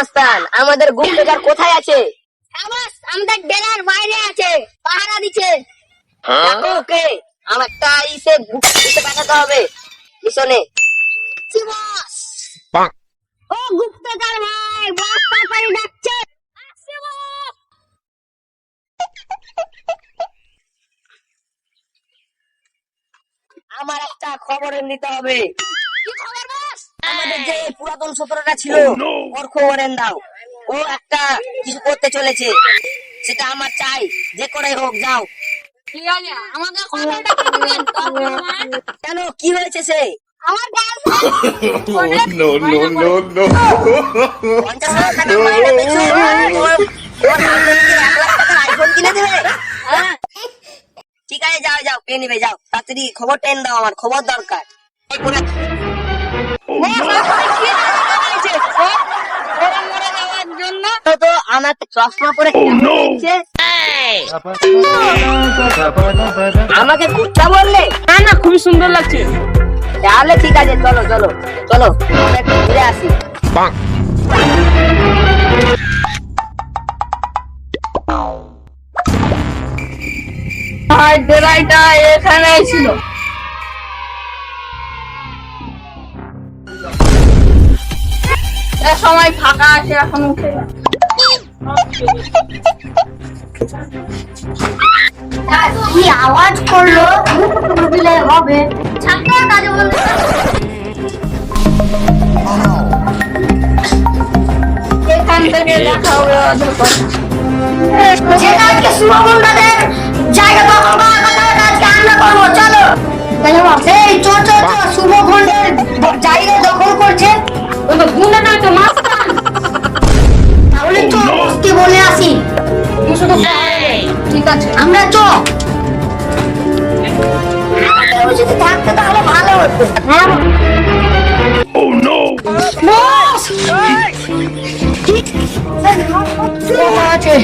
মাস্তান আমাদের গুপ্তকার কোথায় আছে? আবাস আমাদের ডেরার বাইরে আছে পাহারা দিচ্ছে। ডাকো ওকে আমার একটা ইসে গুপ্তকে পাঠাতে হবে। মিশনে কি বস ও গুপ্তধর ভাই বস তাড়াতাড়ি ডাকছে আমার একটা খবর নিতে হবে। কি খবর? আমাদের যে পুরাতন সূত্রটা ছিল ওর খবর দাও ও একটা কিছু করতে চলেছে। সেটা আমার চাই। যে করে হোক যাও। ঠিক আছে আমাকে খবরটা কি দিবেন তারপর কেন? কি হয়েছে সে? ঠিক আছে যাও যাও পেয়ে নিবে যাও। তাড়াতাড়ি খবর টেন দাও আমার খবর দরকার। তো তো আমার চশমা পরে আমাকে কুত্তা বললে? না না খুবই সুন্দর লাগছে। তাহলে ঠিক আছে চলো চলো চলো একটু ঘুরে আসি। এখানে ছিল। সময় ফাঁকা আছে এখন উঠে কি আওয়াজ করল? দিলে হবে। ছাড়তে কাজে বলতে এখান থেকে দেখা হবে যেটা আজকে শুভমন্ডলের জায়গা দখল করার কথা আজকে আমরা করব চলো এই চো চো চো পারবে। ঠিক আছে আমরা চো। যদি থাকতো তাহলে ভালো হতো। হ্যাঁ। আছে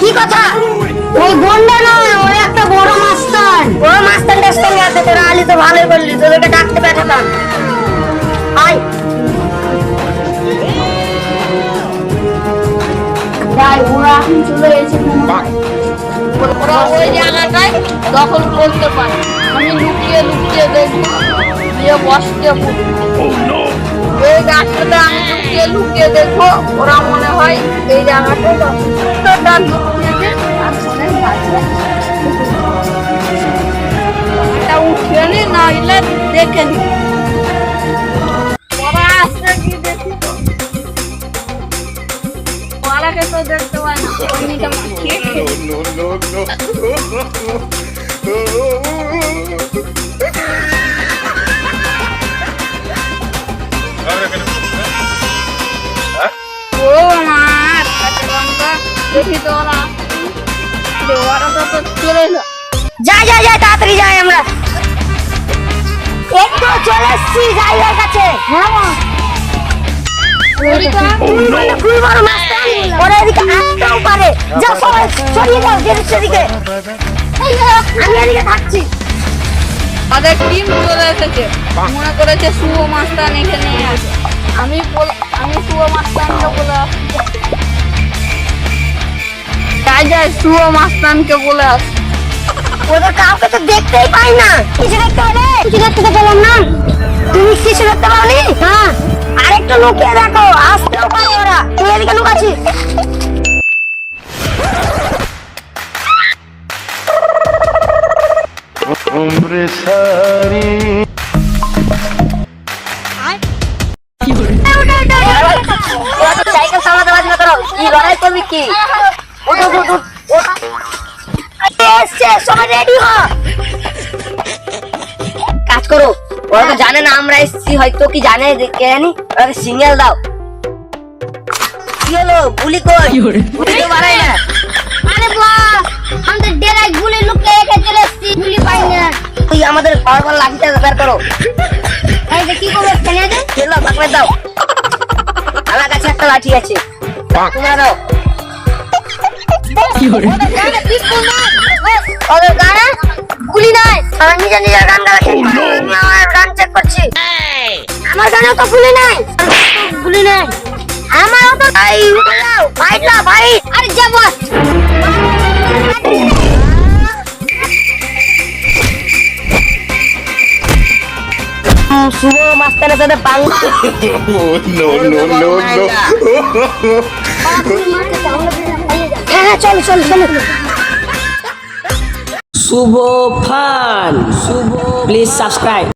কি কথা? ওই গন্ডা নয় ওই একটা যাই ওরা এখন চলে এসেছে ওরা ওই জায়গাটায় দখল করতে পারে। আমি লুকিয়ে লুকিয়ে দেখব দিয়ে বসতে এই গাছটাতে আমি লুকিয়ে লুকিয়ে দেখব। ওরা মনে হয় এই আর মনে উঠিয়ে নি নইলে দেখে নি। ওরাকে তো দেখতে পায় না অন্যটা মাখিয়ে No, no, no, ও আমার কাঁচা লঙ্কা দেখি তো ওরা তো তো চলে এলো যাই যাই যাই তাড়াতাড়ি যাই আমরা। একটু চলে এসছি জায়গার কাছে। হ্যাঁ ওরা এদিকে আসতেও পারে যা সবাই সরিয়ে যাও যেদিক সেদিকে আমি এদিকে থাকছি তাদের টিম চলে এসেছে। মনে করেছে শুভ মাস্তান এখানে আছে। আমি আমি শুভ মাস্তানকে বলে যাই যাই শুভ মাস্তানকে বলে ওদের কাউকে তো দেখতেই পাই না। কিছু দেখতে হলে? কিছু দেখতে তো পেলাম না। তুমি কিছু দেখতে পাওনি? হ্যাঁ। আরেকটু লুকিয়ে দেখো আসতেও পারে ওরা। তুই এদিকে লুকাচ্ছিস Hombre sari. ওরা তো সাইকেল সামলাতে পারছি না তোরা কি লড়াই করবি কি? উঠ উঠ উঠ, উঠ উঠ। এসছে সবাই রেডি হ। কাজ করো। ওরা তো জানে না আমরা এসেছি হয়তো কি জানে কে জানি? ওরা সিগন্যাল দাও। কি হলো? গুলি কই গুলি তো বাড়াই না। আরে বাস আমাদের ডেরায় গুলি লুকিয়ে রেখে চলে এসছি গুলি পাই না। তুই আমাদের পাওয়ার লাঠিটা বের করো। এই যে কি করব ফেলে দে খেলো বাকলে দাও। আমার কাছে একটা লাঠি আছে। তোমরা দাও। ওদের গানে গুলি নাই আমার নিজের নিজের গান আমার করছি আমার গানে তো গুলি নাই। গুলি নাই। না ভাই। আরে যা বস শুভ মাস্টারের সাথে পাঙ্গা। no, no, no, no. হ্যাঁ হ্যাঁ চলো চলো চলো। Shubho fun. Shubho please subscribe